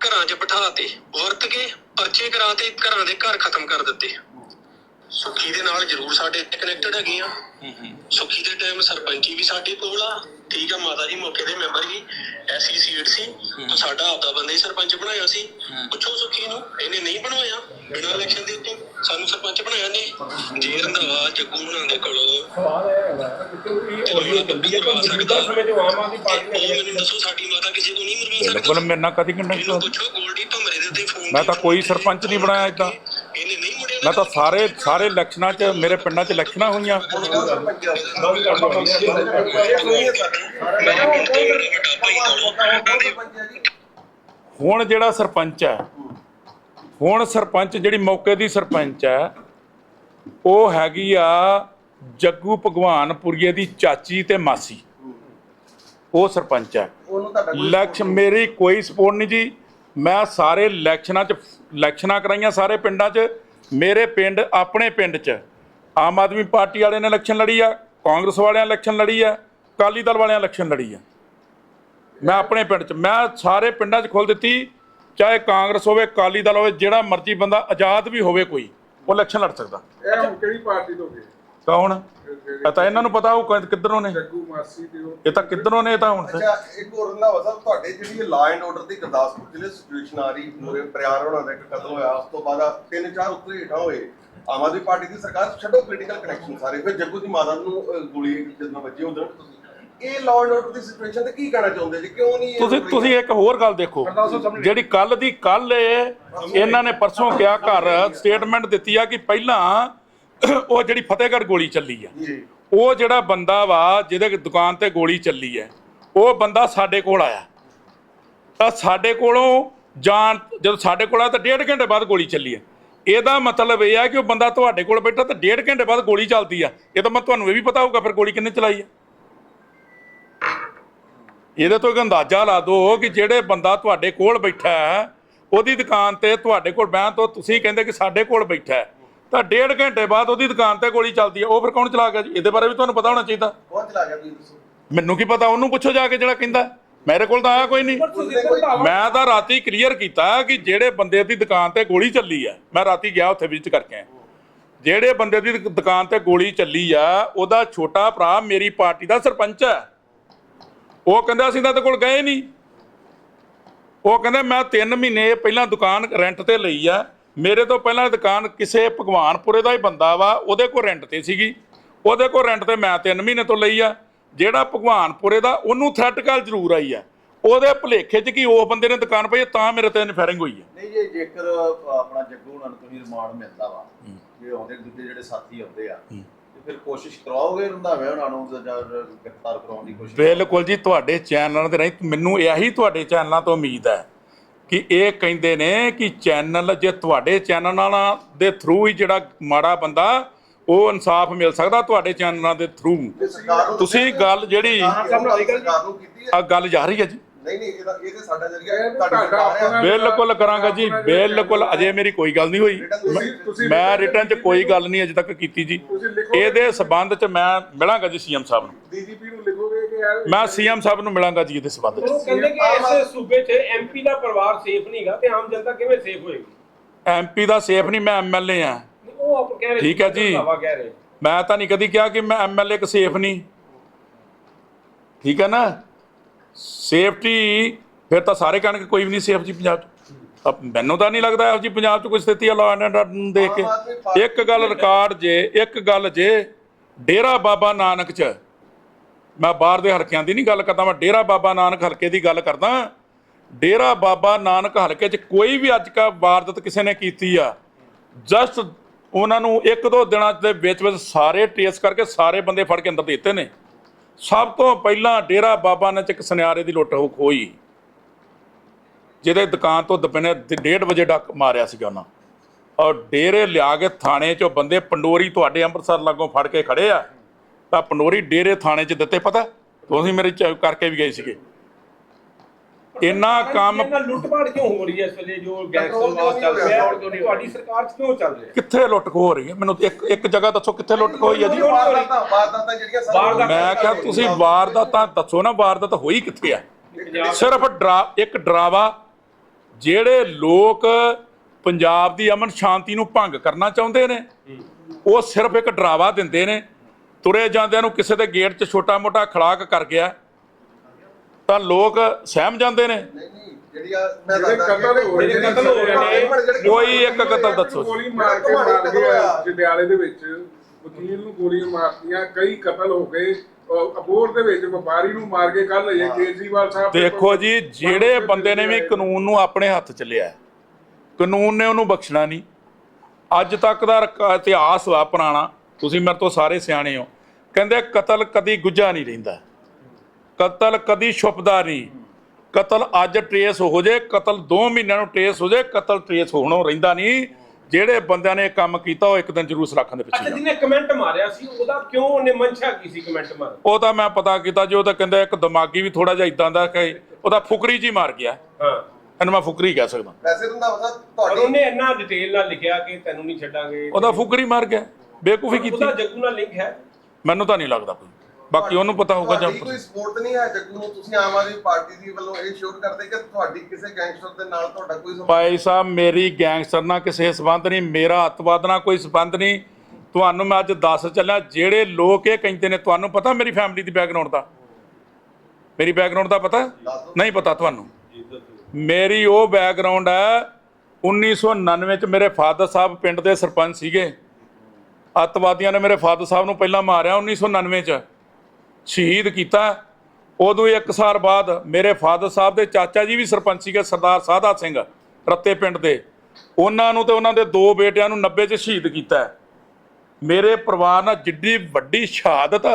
ਘਰਾਂ 'ਚ ਬਿਠਾਤੇ ਵਰਤ ਕੇ ਪਰਚੇ ਕਰਾਤੇ ਘਰਾਂ ਦੇ ਘਰ ਖਤਮ ਕਰ ਦਿੱਤੇ। ਸੁੱਖੀ ਦੇ ਨਾਲ ਜ਼ਰੂਰ ਸਾਡੇ ਕਨੈਕਟਡ ਹੈਗੇ ਆ। ਸੁੱਖੀ ਦੇ ਟਾਈਮ ਸਰਪੰਚੀ ਵੀ ਸਾਡੇ ਕੋਲ ਆ। ਠੀਕ ਆ ਮਾਤਾ ਜੀ ਮੌਕੇ ਦੇ ਮੈਂਬਰ ਵੀ ਐਸੀ ਸੀਟ ਸੀ ਤਾਂ ਸਾਡਾ ਆਪਦਾ ਬੰਦਾ ਹੀ ਸਰਪੰਚ ਬਣਾਇਆ ਸੀ। ਪੁੱਛੋ ਸੁੱਖੀ ਨੂੰ ਇਹਨੇ ਨਹੀਂ ਬਣਵਾਇਆ ਬਿਨਾਂ ਇਲੈਕਸ਼ਨ ਦੇ ਉੱਤੇ। ਸਾਨੂੰ ਸਰਪੰਚ ਬਣਾਇਆ ਨੇ ਜੇ ਰੰਧਾਵਾ ਜੱਗੂ ਹੁਣਾਂ ਦੇ ਕੋਲੋਂ। ਮੌਜੂਦਾ ਸਮੇਂ ਜੋ ਆਮ ਆਦਮੀ ਪਾਰਟੀ ਨੇ ਮੈਨੂੰ ਦੱਸੋ ਸਾਡੀ ਮਾਤਾ ਕਿਸੇ ਤੋਂ ਨਹੀਂ ਮਰਵਾ ਬਿਲਕੁਲ ਸਕਦੀ। ਮੇਰੇ ਨਾਲ ਕਦੀ ਕੰਟੈਕਟ ਪੁੱਛੋ ਗੋਲਡੀ ਭਮਰੇ ਦੇ ਉੱਤੇ ਫੋਨ ਮੈਂ ਤਾਂ ਕੋਈ ਸਰਪੰਚ ਨਹੀਂ ਬਣਾਇਆ ਏਦਾਂ। ਇਹਨੇ ਨਹੀਂ ਮੈਂ ਤਾਂ ਸਾਰੇ ਸਾਰੇ ਇਲੈਕਸ਼ਨਾਂ 'ਚ ਮੇਰੇ ਪਿੰਡਾਂ 'ਚ ਇਲੈਕਸ਼ਨਾਂ ਹੋਈਆਂ। ਹੁਣ ਜਿਹੜਾ ਸਰਪੰਚ ਹੈ ਹੁਣ ਸਰਪੰਚ ਜਿਹੜੀ ਮੌਕੇ ਦੀ ਸਰਪੰਚ ਹੈ ਉਹ ਹੈਗੀ ਆ ਜੱਗੂ ਭਗਵਾਨਪੁਰੀਏ ਦੀ ਚਾਚੀ ਤੇ ਮਾਸੀ। ਉਹ ਸਰਪੰਚ ਹੈ। ਇਲੈਕਸ਼ਨ ਮੇਰੀ ਕੋਈ ਸਪੋਰਟ ਨਹੀਂ ਜੀ। ਮੈਂ ਸਾਰੇ ਇਲੈਕਸ਼ਨਾਂ 'ਚ ਇਲੈਕਸ਼ਨਾਂ ਕਰਾਈਆਂ ਸਾਰੇ ਪਿੰਡਾਂ 'ਚ। ਮੇਰੇ ਪਿੰਡ, ਆਪਣੇ ਪਿੰਡ 'ਚ ਆਮ ਆਦਮੀ ਪਾਰਟੀ ਵਾਲਿਆਂ ਨੇ ਇਲੈਕਸ਼ਨ ਲੜੀ ਆ, ਕਾਂਗਰਸ ਵਾਲਿਆਂ ਇਲੈਕਸ਼ਨ ਲੜੀ ਆ, ਅਕਾਲੀ ਦਲ ਵਾਲਿਆਂ ਇਲੈਕਸ਼ਨ ਲੜੀ ਆ। ਮੈਂ ਆਪਣੇ ਪਿੰਡ 'ਚ, ਮੈਂ ਸਾਰੇ ਪਿੰਡਾਂ 'ਚ ਖੋਲ ਦਿੱਤੀ, ਚਾਹੇ ਕਾਂਗਰਸ ਹੋਵੇ, ਅਕਾਲੀ ਦਲ ਹੋਵੇ, ਜਿਹੜਾ ਮਰਜ਼ੀ ਬੰਦਾ ਆਜ਼ਾਦ ਵੀ ਹੋਵੇ ਕੋਈ, ਉਹ ਇਲੈਕਸ਼ਨ ਲੜ ਸਕਦਾ। ਇਹ ਹੁਣ ਕਿਹੜੀ ਪਾਰਟੀ ਤੋਂ ਗਏ? ਕੌਣ? ਇਹ ਤਾਂ ਇਹਨਾਂ ਨੂੰ ਪਤਾ ਉਹ ਕਿ- ਕਿੱਧਰੋਂ ਨੇ। ਜੱਗੂ ਮਾਸੀ ਤੇ ਉਹ। ਇਹ ਤਾਂ ਕਿੱਧਰੋਂ ਨੇ ਇਹ ਤਾਂ ਹੁਣ? ਅੱਛਾ ਇੱਕ ਹੋਰ ਨਾ ਵਸਾ ਤੁਹਾਡੇ ਜਿਹੜੀ ਲਾ ਐਂਡ ਆਰਡਰ ਦੀ ਗੁਰਦਾਸਪੁਰ ਜ਼ਿਲ੍ਹੇ ਸਿਚੁਏਸ਼ਨ ਆ ਰਹੀ ਪੂਰੇ ਪ੍ਰਿਆਰ ਹੋਣਾ ਦਾ ਇੱਕ ਕਤਲ ਹੋਇਆ ਉਸ ਤੋਂ ਬਾਅਦ ਆਹ ਤਿੰਨ ਚਾਰ ਉੱਤੇ ਹੇਠਾਂ ਹੋਏ। ਆਮ ਆਦਮੀ ਪਾਰਟੀ ਦੀ ਸਰਕਾਰ ਛੱਡੋ ਪੋਲੀਟੀਕਲ ਕਨੈਕਸ਼ਨ ਸਾਰੇ ਫਿਰ ਜੱਗੂ ਦੀ ਮਾਤਾ ਨੂੰ ਅਹ, ਗੋਲੀ ਜਦੋਂ ਵੱਜੀ ਉਦੋਂ। ਇਹ law and order the situation ਤੇ ਕੀ ਕਹਿਣਾ ਚਾਹੁੰਦੇ ਜੀ? ਕਿਉਂ ਨਹੀਂ ਇਹ ਤੁਸੀਂ ਤੁਸੀਂ ਇੱਕ ਹੋਰ ਗੱਲ ਦੇਖੋ। ਜਿਹੜੀ ਕੱਲ ਦੀ ਕੱਲ ਇਹਨਾਂ ਨੇ ਪਰਸੋਂ ਕਿਹਾ ਘਰ ਸਟੇਟਮੈਂਟ ਦਿੱਤੀ ਆ ਕਿ ਪਹਿਲਾਂ ਉਹ ਜਿਹੜੀ ਫਤਿਹਗੜ੍ਹ ਗੋਲੀ ਚੱਲੀ ਆ। ਜੀ। ਉਹ ਜਿਹੜਾ ਬੰਦਾ ਵਾ ਜਿਹਦੇ ਦੁਕਾਨ ਤੇ ਗੋਲੀ ਚੱਲੀ ਹੈ ਉਹ ਬੰਦਾ ਸਾਡੇ ਕੋਲ ਆਇਆ। ਤਾਂ ਸਾਡੇ ਕੋਲੋਂ ਜਾਣ ਜਦੋਂ ਸਾਡੇ ਕੋਲ ਆਇਆ ਤਾਂ ਡੇਢ ਘੰਟੇ ਬਾਅਦ ਗੋਲੀ ਚੱਲੀ ਹੈ ਇਹਦਾ ਮਤਲਬ ਇਹ ਆ ਕਿ ਉਹ ਬੰਦਾ ਤੁਹਾਡੇ ਕੋਲ ਬੈਠਾ ਤਾਂ ਡੇਢ ਘੰਟੇ ਬਾਅਦ ਗੋਲੀ ਚੱਲਦੀ ਆ। ਇਹ ਤਾਂ ਮੈਂ ਤੁਹਾਨੂੰ ਇਹ ਵੀ ਪਤਾ ਹੋਊਗਾ ਫਿਰ ਗੋਲੀ ਕਿੰਨੇ ਚਲਾਈ ਆ। ਇਹਦੇ ਤੋਂ ਇੱਕ ਅੰਦਾਜ਼ਾ ਲਾ ਦਿਓ ਕਿ ਜਿਹੜੇ ਬੰਦਾ ਤੁਹਾਡੇ ਕੋਲ ਬੈਠਾ ਹੈ ਉਹਦੀ ਦੁਕਾਨ ਤੇ ਤੁਹਾਡੇ ਕੋਲ ਬਹਿਣ ਤੋਂ ਤੁਸੀਂ ਕਹਿੰਦੇ ਕਿ ਸਾਡੇ ਕੋਲ ਬੈਠਾ ਹੈ। ਤਾਂ ਡੇਢ ਘੰਟੇ ਬਾਅਦ ਉਹਦੀ ਦੁਕਾਨ ਤੇ ਗੋਲੀ ਚੱਲਦੀ ਹੈ। ਉਹ ਫਿਰ ਕੌਣ ਚਲਾ ਗਿਆ ਜੀ? ਇਹਦੇ ਬਾਰੇ ਵੀ ਤੁਹਾਨੂੰ ਪਤਾ ਹੋਣਾ ਚਾਹੀਦਾ। ਕੌਣ ਚਲਾ ਗਿਆ ਤੁਸੀਂ? ਦੱਸੋ ਮੈਨੂੰ ਕੀ ਪਤਾ? ਉਹਨੂੰ ਪੁੱਛੋ ਜਾ ਕੇ ਜਿਹੜਾ ਕਹਿੰਦਾ। ਮੇਰੇ ਕੋਲ ਤਾਂ ਆਇਆ ਕੋਈ ਨਹੀਂ। ਮੈਂ ਤਾਂ ਰਾਤੀ ਕਲੀਅਰ ਕੀਤਾ ਕਿ ਜਿਹੜੇ ਬੰਦੇ ਦੀ ਦੁਕਾਨ ਤੇ ਗੋਲੀ ਚੱਲੀ ਆ ਮੈਂ ਰਾਤੀ ਗਿਆ ਉੱਥੇ ਵਿਜ਼ਿਟ ਕਰਕੇ ਆਇਆ। ਜਿਹੜੇ ਬੰਦੇ ਦੀ ਦੁ- ਦੁਕਾਨ ਤੇ ਗੋਲੀ ਚੱਲੀ ਆ ਉਹਦਾ ਛੋਟਾ ਭਰਾ ਮੇਰੀ ਪਾਰਟੀ ਦਾ ਸਰਪੰਚ ਹੈ। ਉਹ ਕਹਿੰਦਾ ਅਸੀਂ ਤਾਂ ਤੇ ਕੋਲ ਗਏ ਨਹੀਂ। ਉਹ ਕਹਿੰਦਾ ਮੈਂ 3 ਮਹੀਨੇ ਪਹਿਲਾਂ ਦੁਕਾਨ ਰੈਂਟ ਤੇ ਲਈ ਆ। ਮੇਰੇ ਤੋਂ ਪਹਿਲਾਂ ਦੁਕਾਨ ਕਿਸੇ ਭਗਵਾਨਪੁਰੇ ਦਾ ਹੀ ਬੰਦਾ ਵਾ ਉਹਦੇ ਕੋਲ ਰੈਂਟ ਤੇ ਸੀਗੀ। ਉਹਦੇ ਕੋਲ ਰੈਂਟ ਤੇ ਮੈਂ 3 ਮਹੀਨੇ ਤੋਂ ਲਈ ਆ। ਜਿਹੜਾ ਭਗਵਾਨਪੁਰੇ ਦਾ ਉਹਨੂੰ ਥ੍ਰੈਟ ਕਾਲ ਜ਼ਰੂਰ ਆਈ ਆ। ਉਹਦੇ ਭੁਲੇਖੇ 'ਚ ਕੀ ਉਹ ਬੰਦੇ ਨੇ ਦੁਕਾਨ ਪਈ ਤਾਂ ਮੇਰੇ ਤੇ ਫਾਇਰਿੰਗ ਹੋਈ ਆ। ਨਹੀਂ ਜੇ ਜੇਕਰ ਆਪਣਾ ਜੱਗੂ ਉਹਨਾਂ ਨੂੰ ਤੁਸੀਂ ਰਿਮਾਂਡ ਮਿਲਦਾ ਵਾ ਜੇ ਆਉਂਦੇ ਦੂਜੇ ਜਿਹੜੇ ਸਾਥੀ ਆਉਂਦੇ ਆ ਤੇ ਫਿਰ ਕੋਸ਼ਿਸ਼ ਕਰਾਓਗੇ ਰੰਧਾਵੇ ਉਹਨਾਂ ਨੂੰ ਜਾਂ ਗ੍ਰਿਫਤਾਰ ਕਰਾਉਣ ਦੀ ਕੋਸ਼ਿਸ਼ ਬਿਲਕੁਲ ਜੀ ਤੁਹਾਡੇ ਚੈਨਲਾਂ ਦੇ ਰਾਹੀਂ ਮੈਨੂੰ ਇਹੀ ਤੁਹਾਡੇ ਚੈਨਲਾਂ ਤੋਂ ਉਮੀਦ ਹੈ। ਕਿ ਇਹ ਕਹਿੰਦੇ ਨੇ ਕਿ ਚੈਨਲ ਜੇ ਤੁਹਾਡੇ ਚੈਨਲਾਂ ਦੇ ਥਰੂ ਹੀ ਜਿਹੜਾ ਮਾੜਾ ਬੰਦਾ ਉਹ ਇਨਸਾਫ ਮਿਲ ਸਕਦਾ ਤੁਹਾਡੇ ਚੈਨਲਾਂ ਦੇ ਥਰੂ ਤੁਸੀਂ ਗੱਲ ਜਿਹੜੀ ਆ ਗੱਲ ਜਾ ਰਹੀ ਹੈ ਜੀ। ਨਹੀਂ ਨਹੀਂ ਇਹਦਾ ਇਹ ਤੇ ਸਾਡਾ ਜਰੀਆ ਬਿਲਕੁਲ ਕਰਾਂਗਾ ਜੀ ਬਿਲਕੁਲ ਅਜੇ ਮੇਰੀ ਕੋਈ ਗੱਲ ਨਹੀਂ ਹੋਈ। ਮੈਂ ਰਿਟਰਨ 'ਚ ਕੋਈ ਗੱਲ ਨਹੀਂ ਅਜੇ ਤੱਕ ਕੀਤੀ ਜੀ। ਇਹਦੇ ਸਬੰਧ 'ਚ ਮੈਂ ਮਿਲਾਂਗਾ ਜੀ ਸੀਐਮ ਸਾਹਿਬ ਨੂੰ। ਡੀਜੀਪੀ ਮੈਂ ਸੀਐਮ ਸਾਹਿਬ ਨੂੰ ਮਿਲਾਂਗਾ ਜੀ ਇਹਦੇ ਸਬੰਧ 'ਚ ਉਹ ਕਹਿੰਦੇ ਕਿ ਇਸ ਸੂਬੇ 'ਚ ਐਮਪੀ ਦਾ ਪਰਿਵਾਰ ਸੇਫ ਨਹੀਂਗਾ ਤੇ ਆਮ ਜਨਤਾ ਕਿਵੇਂ ਸੇਫ ਹੋਏਗੀ? ਐਮਪੀ ਦਾ ਸੇਫ ਨਹੀਂ ਮੈਂ ਐਮਐਲਏ ਆ ਉਹ ਆਪ ਕਹਿ ਰਹੇ ਠੀਕ ਹੈ ਜੀ। ਦਾਵਾ ਕਹਿ ਰਹੇ। ਮੈਂ ਤਾਂ ਨਹੀਂ ਕਦੀ ਕਿਹਾ ਕਿ ਮੈਂ ਐਮਐਲਏ ਕ ਸੇਫ ਨਹੀਂ। ਠੀਕ ਹੈ ਨਾ? ਸੇਫਟੀ ਫਿਰ ਤਾਂ ਸਾਰੇ ਕਹਿਣਗੇ ਕੋਈ ਵੀ ਨਹੀਂ ਸੇਫ ਜੀ ਪੰਜਾਬ 'ਚ। ਤਾਂ ਮੈਨੂੰ ਤਾਂ ਨਹੀਂ ਲੱਗਦਾ ਇਹੋ ਜੀ ਪੰਜਾਬ 'ਚ ਕੋਈ ਸਥਿਤੀ ਹੈ ਲਾਅ ਐਂਡ ਆਰਡਰ ਨੂੰ ਦੇਖ ਕੇ ਇੱਕ ਗੱਲ ਰਿਕਾਰਡ ਜੇ ਇੱਕ ਗੱਲ ਜੇ ਡੇਰਾ ਬਾਬਾ ਨਾਨਕ 'ਚ ਮੈਂ ਬਾਹਰ ਦੇ ਹਲਕਿਆਂ ਦੀ ਨਹੀਂ ਗੱਲ ਕਰਦਾ, ਮੈਂ ਡੇਰਾ ਬਾਬਾ ਨਾਨਕ ਹਲਕੇ ਦੀ ਗੱਲ ਕਰਦਾ। ਡੇਰਾ ਬਾਬਾ ਨਾਨਕ ਹਲਕੇ 'ਚ ਕੋਈ ਵੀ ਅੱਜ ਕਾ ਵਾਰਦਾਤ ਕਿਸੇ ਨੇ ਕੀਤੀ ਆ ਜਸਟ ਉਹਨਾਂ ਨੂੰ ਇੱਕ ਦੋ ਦਿਨਾਂ ਦੇ ਵਿੱਚ ਵਿੱਚ ਸਾਰੇ ਟ੍ਰੇਸ ਕਰਕੇ ਸਾਰੇ ਬੰਦੇ ਫੜ ਕੇ ਅੰਦਰ ਦੇ ਦਿੱਤੇ ਨੇ। ਸਭ ਤੋਂ ਪਹਿਲਾਂ ਡੇਰਾ ਬਾਬਾ ਨਾਨਕ 'ਚ ਇੱਕ ਸੁਨਿਆਰੇ ਦੀ ਲੁੱਟ ਹੋ ਹੋਈ। ਜਿਹਦੇ ਦੁਕਾਨ ਤੋਂ ਦੁਪਹਿਰੇ 1:30 ਵਜੇ ਡੱਕ ਮਾਰਿਆ ਸੀਗਾ ਉਹਨਾਂ। ਔਰ ਡੇਰੇ ਲਿਆ ਕੇ ਥਾਣੇ 'ਚੋਂ ਬੰਦੇ ਪੰਡੋਰੀ ਤੁਹਾਡੇ ਅੰਮ੍ਰਿਤਸਰ ਲਾਗੋਂ ਫੜ ਕੇ ਖੜੇ ਆ। ਤਾਂ ਪੰਡੋਰੀ ਡੇਰੇ ਥਾਣੇ 'ਚ ਦਿੱਤੇ ਪਤਾ? ਤੁਸੀਂ ਮੇਰੇ ਚ ਕਰਕੇ ਵੀ ਗਏ ਸੀਗੇ। ਇੰਨਾ ਕੰਮ ਲੁੱਟਪਾਟ ਕਿਉਂ ਹੋ ਰਹੀ ਹੈ ਇਸ ਵੇਲੇ? ਜੋ ਗੈਂਗਸਟਰ ਵਾਸ ਚੱਲ ਰਿਹਾ? ਹੈ ਤੁਹਾਡੀ ਸਰਕਾਰ 'ਚ ਕਿਉਂ ਚੱਲ ਰਿਹਾ ਕਿੱਥੇ ਲੁੱਟ ਹੋ ਰਹੀ ਹੈ? ਮੈਨੂੰ ਇੱਕ ਇੱਕ ਜਗ੍ਹਾ ਦੱਸੋ ਕਿੱਥੇ ਲੁੱਟ ਹੋਈ ਹੈ ਜੀ। ਵਾਰਦਾਤਾਂ ਵਾਰਦਾਤਾਂ ਜਿਹੜੀਆਂ ਸਾਰੀਆਂ ਵਾਰਦਾਤਾਂ- ਮੈਂ ਕਿਹਾ ਤੁਸੀਂ ਵਾਰਦਾਤਾਂ ਦੱਸੋ ਨਾ ਵਾਰਦਾਤ ਹੋਈ ਕਿੱਥੇ ਆ? ਪੰਜਾਬ ਸਿਰਫ ਡਰਾ ਇੱਕ ਡਰਾਵਾ ਜਿਹੜੇ ਲੋਕ ਪੰਜਾਬ ਦੀ ਅਮਨ ਸ਼ਾਂਤੀ ਨੂੰ ਭੰਗ ਕਰਨਾ ਚਾਹੁੰਦੇ ਨੇ ਉਹ ਸਿਰਫ ਇੱਕ ਡਰਾਵਾ ਦਿੰਦੇ ਨੇ ਤੁਰੇ ਜਾਂਦਿਆਂ ਨੂੰ ਕਿਸੇ ਦੇ ਗੇਟ 'ਚ ਛੋਟਾ-ਮੋਟਾ ਖੜਾਕ ਕਰ ਗਿਆ। ਤਾਂ ਲੋਕ ਸਹਿਮ ਜਾਂਦੇ ਨੇ। ਨਹੀਂ ਨਹੀਂ ਜਿਹੜੀਆਂ ਮੈਂ ਜਿਹੜੇ ਦੱਸਦਾ ਕਤਲ ਹੋ ਰਹੇ ਜਿਹੜੇ ਕਤਲ ਹੋ ਰਹੇ ਨੇ, ਕੋਈ ਇੱਕ ਕਤਲ ਦੱਸੋ। ਗੋਲੀ ਮਾਰ ਕੇ ਮਾਰ ਗਿਆ ਜੰਡਿਆਲੇ ਦੇ ਵਿੱਚ। ਵਕੀਲ ਨੂੰ ਗੋਲੀਆਂ ਮਾਰਤੀਆਂ ਕਈ ਕਤਲ ਹੋ ਗਏ। ਅਹ ਅਬੋਹਰ ਦੇ ਵਿੱਚ ਵਪਾਰੀ ਨੂੰ ਮਾਰ ਕੇ ਕੱਲ ਇਹ ਕੇਜਰੀਵਾਲ ਸਾਹਿਬ ਦੇ ਦੇਖੋ ਜੀ ਜਿਹੜੇ ਬੰਦੇ ਨੇ ਵੀ ਕਾਨੂੰਨ ਨੂੰ ਆਪਣੇ ਹੱਥ ਚ ਲਿਆ ਕਾਨੂੰਨ ਨੇ ਉਹਨੂੰ ਬਖਸ਼ਣਾ ਨਹੀਂ। ਅੱਜ ਤੱਕ ਦਾ ਇਤਿਹਾਸ ਵਾ ਪੁਰਾਣਾ। ਤੁਸੀਂ ਮੇਰੇ ਤੋਂ ਸਾਰੇ ਸਿਆਣੇ ਹੋ। ਕਹਿੰਦੇ ਕਤਲ ਕਦੀ ਗੁੱਝਾ ਨਹੀਂ ਰਹਿੰਦਾ। ਕਤਲ ਕਦੀ ਛੁਪਦਾ ਨਹੀਂ। ਕਤਲ ਅੱਜ ਟਰੇਸ ਹੋ ਜੇ ਕਤਲ 2 ਮਹੀਨਿਆਂ ਨੂੰ ਟਰੇਸ ਹੋ ਜੇ ਕਤਲ ਟਰੇਸ ਹੋਣੋਂ ਰਹਿੰਦਾ ਨਹੀਂ। ਜਿਹੜੇ ਬੰਦਿਆਂ ਨੇ ਇਹ ਕੰਮ ਕੀਤਾ ਉਹ ਇੱਕ ਦਿਨ ਜ਼ਰੂਰ ਸਲਾਖਾਂ ਦੇ ਪਿੱਛੇ ਅੱਛਾ ਜਿਹਨੇ ਕਮੈਂਟ ਮਾਰਿਆ ਸੀ ਉਹਦਾ ਕਿਉਂ ਉਹਨੇ ਮਨਸ਼ਾ ਕੀ ਸੀ ਕਮੈਂਟ ਮਾਰਨ? ਉਹ ਤਾਂ ਮੈਂ ਪਤਾ ਕੀਤਾ ਜੀ ਉਹ ਤਾਂ ਕਹਿੰਦੇ ਇੱਕ ਦਿਮਾਗੀ ਵੀ ਥੋੜਾ ਜਿਹਾ ਇਦਾਂ ਦਾ ਕਿ ਉਹਦਾ ਫੁਕਰੀ ਜੀ ਮਾਰ ਗਿਆ। ਹਾਂ। ਇਹਨੂੰ ਮੈਂ ਫੁਕਰੀ ਕਹਿ ਸਕਦਾ। ਵੈਸੇ ਤਾਂ ਪਤਾ ਪਰ ਤੁਹਾਡੀ ਉਹਨੇ ਇੰਨਾ ਡਿਟੇਲ ਨਾਲ ਲਿਖਿਆ ਕਿ ਤੈਨੂੰ ਨਹੀਂ ਛੱਡਾਂਗੇ। ਉਹਦਾ ਫੁਕਰੀ ਮਾਰ ਗਿਆ। ਬੇਕੂਫੀ ਕੀਤੀ ਉਹਦਾ ਜੱਗੂ ਨਾਲ ਲਿੰਕ ਹੈ। ਮੈਨੂੰ ਤਾਂ ਨਹੀਂ ਲੱਗਦਾ ਕੋਈ। ਬਾਕੀ ਉਹਨੂੰ ਪਤਾ ਹੋਊਗਾ ਜਾਂ ਕੋਈ ਸਪੋਰਟ ਨਹੀਂ ਹੈ ਜੱਗੂ ਨੂੰ? ਤੁਸੀਂ ਆਮ ਆਦਮੀ ਪਾਰਟੀ ਦੀ ਵੱਲੋਂ ਇਹ ਸ਼ੋਰ ਕਰਦੇ ਕਿ ਤੁਹਾਡੀ ਕਿਸੇ ਗੈਂਗਸਟਰ ਦੇ ਨਾਲ ਤੁਹਾਡਾ ਕੋਈ ਸੰਬੰਧ ਭਾਈ ਸਾਹਿਬ ਮੇਰੀ ਗੈਂਗਸਟਰ ਨਾਲ ਕਿਸੇ ਸਬੰਧ ਨਹੀਂ ਮੇਰਾ ਅੱਤਵਾਦ ਨਾਲ ਕੋਈ ਸਬੰਧ ਨਹੀਂ। ਤੁਹਾਨੂੰ ਮੈਂ ਅੱਜ ਦੱਸ ਚੱਲਿਆ ਜਿਹੜੇ ਲੋਕ ਇਹ ਕਹਿੰਦੇ ਨੇ ਤੁਹਾਨੂੰ ਪਤਾ ਮੇਰੀ ਫੈਮਿਲੀ ਦੀ ਬੈਕਗ੍ਰਾਉਂਡ ਦਾ? ਮੇਰੀ ਬੈਕਗ੍ਰਾਉਂਡ ਦਾ ਪਤਾ? ਨਹੀਂ ਪਤਾ ਤੁਹਾਨੂੰ? ਮੇਰੀ ਉਹ ਬੈਕਗ੍ਰਾਉਂਡ ਹੈ 1999 ਚ ਮੇਰੇ ਫਾਦਰ ਸਾਹਿਬ ਪਿੰਡ ਦੇ ਸਰਪੰਚ ਸੀਗੇ। ਅੱਤਵਾਦੀਆਂ ਨੇ ਮੇਰੇ ਫਾਦਰ ਸਾਹਿਬ ਨੂੰ ਪਹਿਲਾਂ ਮਾਰਿਆ 1999 ਚ। ਸ਼ਹੀਦ ਕੀਤਾ। ਉਦੋਂ ਹੀ ਇੱਕ ਸਾਲ ਬਾਅਦ ਮੇਰੇ ਫਾਦਰ ਸਾਹਿਬ ਦੇ ਚਾਚਾ ਜੀ ਵੀ ਸਰਪੰਚ ਸੀਗੇ, ਸਰਦਾਰ ਸਾਧਾ ਸਿੰਘ, ਰੱਤੇ ਪਿੰਡ ਦੇ। ਉਹਨਾਂ ਨੂੰ ਤੇ ਉਹਨਾਂ ਦੇ ਦੋ ਬੇਟਿਆਂ ਨੂੰ 90 ਚ ਸ਼ਹੀਦ ਕੀਤਾ। ਮੇਰੇ ਪਰਿਵਾਰ ਨਾਲ ਜਿੱਡੀ ਵੱਡੀ ਸ਼ਹਾਦਤ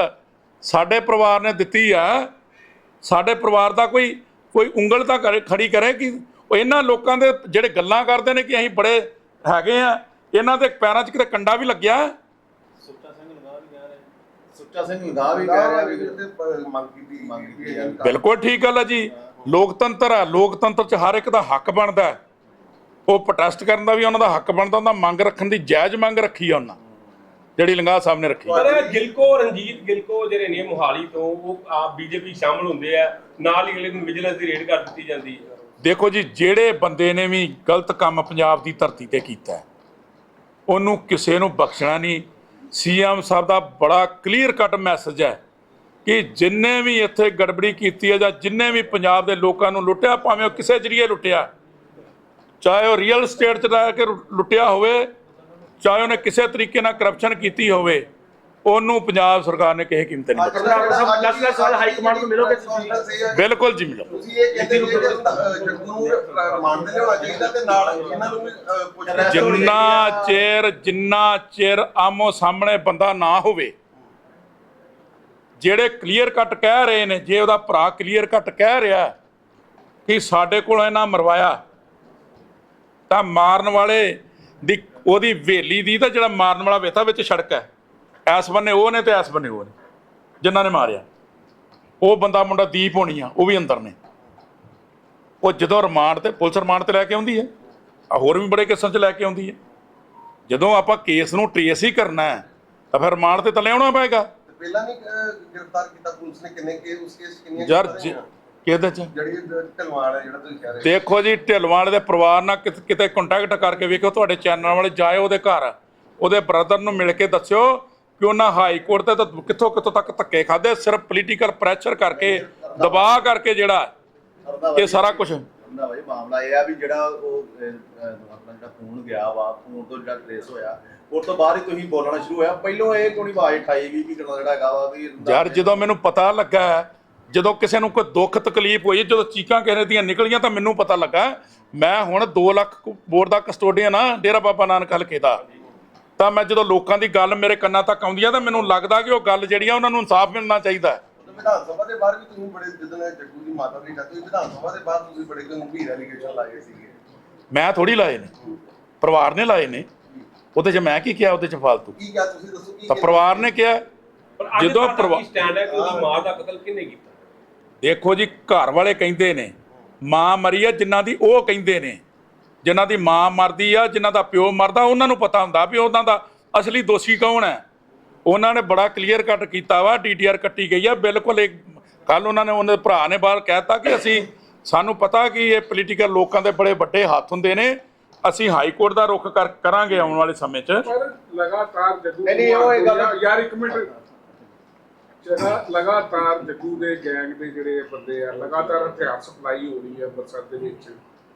ਸਾਡੇ ਪਰਿਵਾਰ ਨੇ ਦਿੱਤੀ ਆ। ਸਾਡੇ ਪਰਿਵਾਰ ਦਾ ਕੋਈ ਕੋਈ ਉਂਗਲ ਤਾਂ ਕਰੇ, ਖੜੀ ਕਰੇ ਕਿ ਇਹਨਾਂ ਲੋਕਾਂ ਦੇ ਜਿਹੜੇ ਗੱਲਾਂ ਕਰਦੇ ਨੇ ਕਿ ਅਸੀਂ ਬੜੇ ਹੈਗੇ ਆ, ਇਹਨਾਂ ਦੇ ਪੈਰਾਂ 'ਚ ਕਿਤੇ ਕੰਡਾ ਵੀ ਲੱਗਿਆ ਸੁੱਚਾ ਸਿੰਘ ਲਗਾ ਵੀ ਕਹਿ ਰਿਹਾ ਸੁੱਚਾ ਸਿੰਘ ਲਗਾ ਵੀ ਕਹਿ ਰਿਹਾ ਵੀ ਮੰਗ ਕੀਤੀ ਮੰਗ ਕੀਤੀ ਹੈ। ਬਿਲਕੁਲ ਠੀਕ ਗੱਲ ਹੈ ਜੀ। ਲੋਕਤੰਤਰ ਹੈ। ਲੋਕਤੰਤਰ 'ਚ ਹਰ ਇੱਕ ਦਾ ਹੱਕ ਬਣਦਾ ਹੈ। ਉਹ ਪ੍ਰੋਟੈਸਟ ਕਰਨ ਦਾ ਵੀ ਉਹਨਾਂ ਦਾ ਹੱਕ ਬਣਦਾ। ਉਹਨਾਂ ਮੰਗ ਰੱਖਣ ਦੀ ਜਾਇਜ਼ ਮੰਗ ਰੱਖੀ ਆ ਉਹਨਾਂ। ਜਿਹੜੀ ਲੰਗਾ ਸਾਹਿਬ ਨੇ ਰੱਖੀ। ਪਰ ਗਿਲਕੋ ਰਣਜੀਤ ਗਿਲਕੋ ਜਿਹੜੇ ਨੇ ਮੋਹਾਲੀ ਤੋਂ ਉਹ ਆਪ ਬੀਜੇਪੀ ਸ਼ਾਮਲ ਹੁੰਦੇ ਆ। ਨਾਲ ਹੀ ਅਗਲੇ ਦਿਨ ਵਿਜੀਲੈਂਸ ਦੀ ਰੇਡ ਕਰ ਦਿੱਤੀ ਜਾਂਦੀ ਹੈ। ਦੇਖੋ ਜੀ ਜਿਹੜੇ ਬੰਦੇ ਨੇ ਵੀ ਗਲਤ ਕੰਮ ਪੰਜਾਬ ਦੀ ਧਰਤੀ ਤੇ ਕੀਤਾ ਉਹਨੂੰ ਕਿਸੇ ਨੂੰ ਬਖਸ਼ਣਾ ਨਹੀਂ। ਸੀਐਮ ਸਾਹਿਬ ਦਾ ਬੜਾ ਕਲੀਅਰ ਕੱਟ ਮੈਸੇਜ ਹੈ ਕਿ ਜਿੰਨੇ ਵੀ ਇੱਥੇ ਗੜਬੜੀ ਕੀਤੀ ਹੈ ਜਾਂ ਜਿੰਨੇ ਵੀ ਪੰਜਾਬ ਦੇ ਲੋਕਾਂ ਨੂੰ ਲੁੱਟਿਆ, ਭਾਵੇਂ ਉਹ ਕਿਸੇ ਜਰੀਏ ਲੁੱਟਿਆ, ਚਾਹੇ ਉਹ ਰੀਅਲ ਸਟੇਟ 'ਚ ਰਹਿ ਕੇ ਲੁੱਟਿਆ ਹੋਵੇ, ਚਾਹੇ ਉਹਨੇ ਕਿਸੇ ਤਰੀਕੇ ਨਾਲ ਕਰਪਸ਼ਨ ਕੀਤੀ ਹੋਵੇ ਉਹਨੂੰ ਪੰਜਾਬ ਸਰਕਾਰ ਨੇ ਕਿਸੇ ਕੀਮਤ ਨਹੀਂ ਬਖਸ਼ਿਆ। ਨੈਸ਼ਨਲ ਸਵਾਲ ਹਾਈ ਕਮਾਂਡ ਤੋਂ ਮਿਲੋਗੇ ਤੁਸੀਂ? ਬਿਲਕੁਲ ਜੀ ਮਿਲੋ ਜਿੰਨਾ ਚਿਰ ਜਿੰਨਾ ਚਿਰ ਆਮੋ ਸਾਹਮਣੇ ਬੰਦਾ ਨਾ ਹੋਵੇ ਜਿਹੜੇ ਕਲੀਅਰ ਕੱਟ ਕਹਿ ਰਹੇ ਨੇ ਜੇ ਉਹਦਾ ਭਰਾ ਕਲੀਅਰ ਕੱਟ ਕਹਿ ਰਿਹਾ ਕਿ ਸਾਡੇ ਕੋਲ ਇਹਨਾਂ ਮਰਵਾਇਆ ਤਾਂ ਮਾਰਨ ਵਾਲੇ ਦੀ ਉਹਦੀ ਵੇਲੀ ਦੀ ਤਾਂ ਜਿਹੜਾ ਮਾਰਨ ਵਾਲਾ ਵੇਤਾ ਵਿੱਚ ਸੜਕ ਹੈ। ਐਸ ਬੰਨੇ ਉਹ ਨੇ ਤੇ ਐਸ ਬੰਨੇ ਉਹ ਨੇ ਜਿਨ੍ਹਾਂ ਨੇ ਮਾਰਿਆ। ਉਹ ਬੰਦਾ ਮੁੰਡਾ ਦੀਪ ਹੋਣੀ ਆ ਉਹ ਵੀ ਅੰਦਰ ਨੇ। ਉਹ ਜਦੋਂ ਰਿਮਾਂਡ ਤੇ ਪੁਲਿਸ ਰਿਮਾਂਡ ਤੇ ਲੈ ਕੇ ਆਉਂਦੀ ਹੈ ਆ ਹੋਰ ਵੀ ਬੜੇ ਕਿਸਮ 'ਚ ਲੈ ਕੇ ਆਉਂਦੀ ਹੈ। ਜਦੋਂ ਆਪਾਂ ਕੇਸ ਨੂੰ ਟ੍ਰੇਸ ਹੀ ਕਰਨਾ ਹੈ ਤਾਂ ਫਿਰ ਰਿਮਾਂਡ ਤੇ ਤਾਂ ਲਿਆਉਣਾ ਪਏਗਾ। ਪਹਿਲਾਂ ਨਹੀਂ ਗ੍ਰਿਫਤਾਰ ਕੀਤਾ ਪੁਲਿਸ ਨੇ ਕਿੰਨੇ ਕੇ ਉਸ ਕੇਸ ਕਿੰਨੀਆਂ ਯਾਰ? ਕਿਹਦੇ 'ਚ? ਜਿਹੜੀ ਢਲਵਾਲ ਹੈ ਜਿਹੜਾ ਤੁਸੀਂ ਕਹਿ ਰਹੇ ਦੇਖੋ ਜੀ ਢਿਲਵਾਲ ਦੇ ਪਰਿਵਾਰ ਨਾਲ ਕਿਤ- ਕੰਟੈਕਟ ਕਰਕੇ ਵੇਖੋ ਤੁਹਾਡੇ ਚੈਨਲ ਵਾਲੇ ਜਾਏ ਉਹਦੇ ਘਰ ਉਹਦੇ ਬ੍ਰਦਰ ਨੂੰ ਮਿਲ ਕੇ ਦੱਸਿਓ ਕਿ ਉਹਨਾਂ ਹਾਈ ਕੋਰਟ ਤੇ ਤਾਂ ਕਿੱਥੋਂ ਕਿੱਥੋਂ ਤੱਕ ਧੱਕੇ ਖਾਦੇ ਸਿਰਫ ਪੋਲੀਟੀਕਲ ਪ੍ਰੈਸ਼ਰ ਕਰਕੇ ਦਬਾਅ ਕਰਕੇ ਜਿਹੜਾ ਇਹ ਸਾਰਾ ਕੁਝ ਹੁੰਦਾ ਬਾਈ ਮਾਮਲਾ ਇਹ ਆ ਵੀ ਜਿਹੜਾ ਉਹ ਅਹ, ਅਹ, ਆਪਣਾ ਜਿਹੜਾ ਫੋਨ ਗਿਆ ਵਾ ਫੋਨ ਤੋਂ ਜਿਹੜਾ ਟ੍ਰੇਸ ਹੋਇਆ ਉਸ ਤੋਂ ਬਾਅਦ ਹੀ ਤੁਸੀਂ ਬੋਲਣਾ ਸ਼ੁਰੂ ਹੋਇਆ। ਪਹਿਲੋਂ ਇਹ ਕੋਈ ਆਵਾਜ਼ ਉਠਾਈ ਵੀ ਕਿ ਕਿਹੜਾ ਜਿਹੜਾ ਹੈਗਾ ਵਾ ਵੀ ਯਾਰ ਜਦੋਂ ਮੈਨੂੰ ਪਤਾ ਲੱਗਾ ਜਦੋਂ ਕਿਸੇ ਨੂੰ ਕੋਈ ਦੁੱਖ ਤਕਲੀਫ ਹੋਈ ਜਦੋਂ ਚੀਕਾਂ ਕਿਸੇ ਦੀਆਂ ਨਿਕਲੀਆਂ ਤਾਂ ਮੈਨੂੰ ਪਤਾ ਲੱਗਾ ਮੈਂ ਹੁਣ 2 ਲੱਖ ਬੋਰਡ ਦਾ ਕਸਟੋਡੀਅਨ ਆ ਡੇਰਾ ਬਾਬਾ ਨਾਨਕ ਹਲਕੇ ਦਾ। ਤਾਂ ਮੈਂ ਜਦੋਂ ਲੋਕਾਂ ਦੀ ਗੱਲ ਮੇਰੇ ਕੰਨਾਂ ਤੱਕ ਆਉਂਦੀ ਆ ਤਾਂ ਮੈਨੂੰ ਲੱਗਦਾ ਕਿ ਉਹ ਗੱਲ ਜਿਹੜੀ ਆ ਉਹਨਾਂ ਨੂੰ ਇਨਸਾਫ ਮਿਲਣਾ ਚਾਹੀਦਾ ਹੈ। ਹੋ ਵਿਧਾਨ ਸਭਾ ਦੇ ਬਾਹਰ ਵੀ ਤੁਸੀਂ ਬੜੇ ਜਿੱਦਣ ਜੱਗੂ ਦੀ ਮਾਤਾ ਦੀ ਡੈਥ ਹੋਈ ਵਿਧਾਨ ਸਭਾ ਦੇ ਬਾਹਰ ਤੁਸੀਂ ਬੜੇ ਗੰਭੀਰ ਐਲੀਗੇਸ਼ਨ ਲਾਏ ਸੀਗੇ? ਮੈਂ ਥੋੜੀ ਲਾਏ ਨੇ। ਪਰਿਵਾਰ ਨੇ ਲਾਏ ਨੇ। ਉਹਦੇ 'ਚ ਮੈਂ ਕੀ ਕਿਹਾ ਉਹਦੇ 'ਚ ਫਾਲਤੂ। ਕੀ ਕਿਹਾ ਤੁਸੀਂ? ਦੱਸੋ ਕੀ ਤਾਂ ਪਰਿਵਾਰ ਨੇ ਕਿਹਾ ਜਦੋਂ ਜਦੋਂ ਪਰਿਵਾ- ਸਟੈਂਡ ਹੈ ਕਿ ਉਹਦੀ ਮਾਂ ਦਾ ਕਤਲ ਕਿਹਨੇ ਕੀਤਾ? ਦੇਖੋ ਜੀ ਘਰ ਵਾਲੇ ਕਹਿੰਦੇ ਨੇ ਮਾਂ ਮਰੀ ਆ ਜਿਨ੍ਹਾਂ ਦੀ ਉਹ ਕਹਿੰਦੇ ਨੇ। ਜਿਨ੍ਹਾਂ ਦੀ ਮਾਂ ਮਰਦੀ ਆ ਜਿਨ੍ਹਾਂ ਦਾ ਪਿਓ ਮਰਦਾ ਉਹਨਾਂ ਨੂੰ ਪਤਾ ਹੁੰਦਾ ਵੀ ਉਹਨਾਂ ਦਾ ਅਸਲੀ ਦੋਸ਼ੀ ਕੌਣ ਹੈ। ਉਹਨਾਂ ਨੇ ਬੜਾ ਕਲੀਅਰ ਕੱਟ ਕੀਤਾ ਵਾ ਡੀਟੀਆਰ ਕੱਟੀ ਗਈ ਆ। ਬਿਲਕੁਲ ਇੱਕ ਕੱਲ ਉਹਨਾਂ ਨੇ ਉਹਨੇ ਭਰਾ ਨੇ ਬਾਹਰ ਕਹਿਤਾ ਕਿ ਅਸੀਂ ਸਾਨੂੰ ਪਤਾ ਕਿ ਇਹ ਪੋਲੀਟੀਕਲ ਲੋਕਾਂ ਦੇ ਬੜੇ ਵੱਡੇ ਹੱਥ ਹੁੰਦੇ ਨੇ। ਅਸੀਂ ਹਾਈ ਕੋਰਟ ਦਾ ਰੁਖ ਕਰ ਕਰਾਂਗੇ ਆਉਣ ਵਾਲੇ ਸਮੇਂ 'ਚ। ਪਰ ਲਗਾਤਾਰ ਜੱਗੂ ਨਹੀਂ, ਨਹੀਂ, ਉਹ ਇਹ ਗੱਲ- ਯਾਰ- ਇੱਕ ਮਿੰਟ। ਜਿਹੜਾ ਲਗਾਤਾਰ ਜੱਗੂ ਦੇ ਗੈਂਗ ਦੇ ਜਿਹੜੇ ਬੰਦੇ ਆ ਲਗਾਤਾਰ ਹਥਿਆਰ ਸਪਲਾਈ ਹੋ ਰਹੀ ਹੈ ਅੰਮ੍ਰਿਤਸਰ ਦੇ ਵਿੱਚ।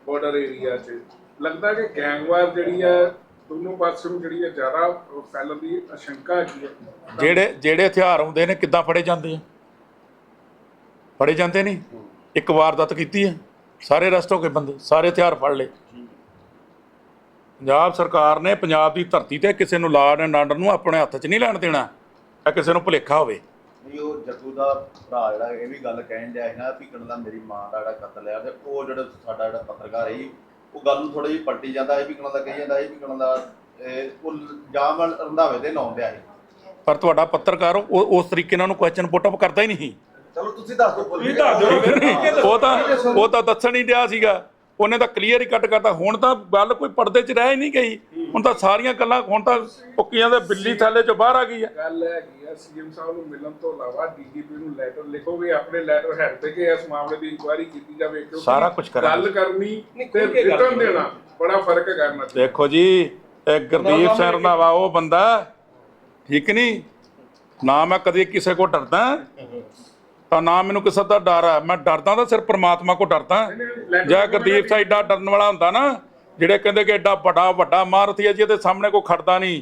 ਬਾਰਡਰ ਏਰੀਆ 'ਚ। ਲੱਗਦਾ ਕਿ ਗੈਂਗਵਾਰ ਜਿਹੜੀ ਹੈ ਦੋਨੋਂ ਪਾਸੇ ਜਿਹੜੀ ਹੈ ਜ਼ਿਆਦਾ ਫੈਲਣ ਦੀ ਆਸ਼ੰਕਾ ਹੈਗੀ ਹੈ ਜਿਹੜੇ ਜਿਹੜੇ ਹਥਿਆਰ ਆਉਂਦੇ ਨੇ, ਕਿੱਦਾਂ ਫੜੇ ਜਾਂਦੇ ਆ? ਫੜੇ ਜਾਂਦੇ ਨਹੀਂ? ਇੱਕ ਵਾਰਦਾਤ ਕੀਤੀ ਹੈ ਸਾਰੇ ਅਰੈਸਟ ਹੋ ਗਏ ਬੰਦੇ, ਸਾਰੇ ਹਥਿਆਰ ਫੜ ਲਏ। ਪੰਜਾਬ ਸਰਕਾਰ ਨੇ ਪੰਜਾਬ ਦੀ ਧਰਤੀ ਤੇ ਕਿਸੇ ਨੂੰ ਲਾਡ ਐਂਡ ਆਰਡਰ ਨੂੰ ਆਪਣੇ ਹੱਥ 'ਚ ਨਹੀਂ ਲੈਣ ਦੇਣਾ ਇਹ ਕਿਸੇ ਨੂੰ ਭੁਲੇਖਾ ਹੋਵੇ। ਨਹੀਂ ਉਹ ਜੱਗੂ ਦਾ ਭਰਾ ਜਿਹੜਾ ਇਹ ਵੀ ਗੱਲ ਕਹਿਣ ਡਿਆ ਸੀ ਨਾ ਵੀ ਕਹਿੰਦਾ ਮੇਰੀ ਮਾਂ ਦਾ ਜਿਹੜਾ ਕਤਲ ਆ ਤੇ ਉਹ ਜਿਹੜਾ ਸਾਡਾ ਜਿਹੜਾ ਪੱਤਰਕਾਰ ਸੀ ਉਹ ਗੱਲ ਨੂੰ ਥੋੜੀ ਜਿਹੀ ਪਲਟੀ ਜਾਂਦਾ ਇਹ ਵੀ ਕਹਿੰਦਾ ਕਹੀ ਜਾਂਦਾ ਇਹ ਵੀ ਕਹਿੰਦਾ ਇਹ ਉਹ ਜਾਮ ਰੰਧਾਵੇ ਦੇ ਲਾਉਣ ਡਿਆ ਸੀ। ਪਰ ਤੁਹਾਡਾ ਪੱਤਰਕਾਰ ਉਹ ਉਸ ਤਰੀਕੇ ਨਾਲ ਉਹਨੂੰ ਕੁਐਸਚਨ ਪੁੱਟ ਅਪ ਕਰਦਾ ਹੀ ਨਹੀਂ ਚਲੋ ਤੁਸੀਂ ਦੱਸ ਦਿਓ ਉਹ ਤਾਂ ਉਹ ਤਾਂ ਦੱਸਣ ਹੀ ਡਿਆ ਸੀਗਾ। ਉਹਨੇ ਤਾਂ ਕਲੀਅਰ ਹੀ ਕੱਟ ਕਰਤਾ। ਹੁਣ ਤਾਂ ਗੱਲ ਕੋਈ ਪਰਦੇ 'ਚ ਰਹਿ ਹੀ ਨਹੀਂ ਗਈ। ਹੁਣ ਤਾਂ ਸਾਰੀਆਂ ਗੱਲਾਂ ਹੁਣ ਤਾਂ ਪੁੱਕੀਆਂ ਦੇ ਬਿੱਲੀ ਥੱਲੇ 'ਚੋਂ ਬਾਹਰ ਆ ਗਈ ਆ। ਗੱਲ ਹੈਗੀ ਆ ਸੀਐਮ ਸਾਹਿਬ ਨੂੰ ਮਿਲਣ ਤੋਂ ਇਲਾਵਾ ਡੀਜੀਪੀ ਨੂੰ ਲੈਟਰ ਲਿਖੋਗੇ ਆਪਣੇ ਲੈਟਰ ਹੈਡ ਤੇ ਕਿ ਇਸ ਮਾਮਲੇ ਦੀ ਇਨਕੁਆਇਰੀ ਕੀਤੀ ਜਾਵੇ ਕਿਉਂਕਿ ਸਾਰਾ ਕੁਛ ਕਰਾਂਗੇ। ਗੱਲ ਕਰਨੀ ਤੇ ਰਿਟਰਨ ਦੇਣਾ ਬੜਾ ਫ਼ਰਕ ਇਹਨਾਂ 'ਚ ਦੇਖੋ ਜੀ ਇਹ ਗੁਰਦੀਪ ਸਿੰਘ ਰੰਧਾਵਾ ਉਹ ਬੰਦਾ ਠੀਕ ਨਹੀਂ? ਨਾ ਮੈਂ ਕਦੇ ਕਿਸੇ ਕੋ ਡਰਦਾ। ਤਾਂ ਨਾ ਮੈਨੂੰ ਕਿਸੇ ਦਾ ਡਰ ਹੈ ਮੈਂ ਡਰਦਾ ਤਾਂ ਸਿਰਫ ਪ੍ਰਮਾਤਮਾ ਕੋ ਡਰਦਾ। ਜੇ ਗੁਰਦੀਪ ਸਿੰਘ ਏਡਾ ਡਰਨ ਵਾਲਾ ਹੁੰਦਾ ਨਾ ਜਿਹੜੇ ਕਹਿੰਦੇ ਕਿ ਏਡਾ ਵੱਡਾ ਵੱਡਾ ਮਾਰਥੀ ਹੈ ਜਿਹਦੇ ਸਾਹਮਣੇ ਕੋਈ ਖੜਦਾ ਨਹੀਂ।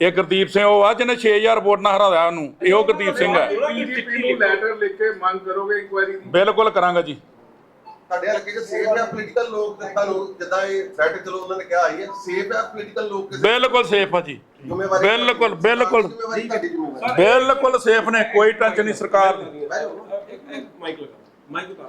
ਇਹ ਗੁਰਦੀਪ ਸਿੰਘ ਉਹ ਆ ਜਿਹਨੇ 6000 ਵੋਟ ਨਾਲ ਹਰਾਇਆ ਉਹਨੂੰ। ਇਹੋ ਗੁਰਦੀਪ ਸਿੰਘ ਹੈ ਡੀਜੀਪੀ ਨੂੰ ਲੈਟਰ ਲਿਖ ਕੇ ਮੰਗ ਕਰੋਗੇ ਇਨਕੁਆਇਰੀ ਦੀ ਬਿਲਕੁਲ ਕਰਾਂਗਾ ਜੀ। ਸਾਡੇ ਹਲਕੇ 'ਚ ਸੇਫ ਹੈ ਪੋਲੀਟੀਕਲ ਲੋਕ ਤੇ ਤੁਹਾਨੂੰ ਜਿੱਦਾਂ ਇਹ ਥ੍ਰੈਟ ਚਲੋ ਉਹਨਾਂ ਨੇ ਕਿਹਾ ਆਈ ਹੈ ਸੇਫ ਹੈ ਪੋਲੀਟੀਕਲ ਲੋਕ ਕਿਸੇ ਬਿਲਕੁਲ ਸੇਫ ਆ ਜੀ। ਜ਼ਿੰਮੇਵਾਰੀ ਬਿਲਕੁਲ ਬਿਲਕੁਲ। ਜ਼ਿੰਮੇਵਾਰੀ ਤੁਹਾਡੀ ਜ਼ਿੰਮੇਵਾਰੀ ਬਿਲਕੁਲ ਸੇਫ ਨੇ ਕੋਈ ਟੈਨਸ਼ਨ ਨਹੀਂ ਸਰਕਾਰ ਦੀ। ਮਾਈਕ ਲਗਾ ਮਾਈਕ ਲਗਾ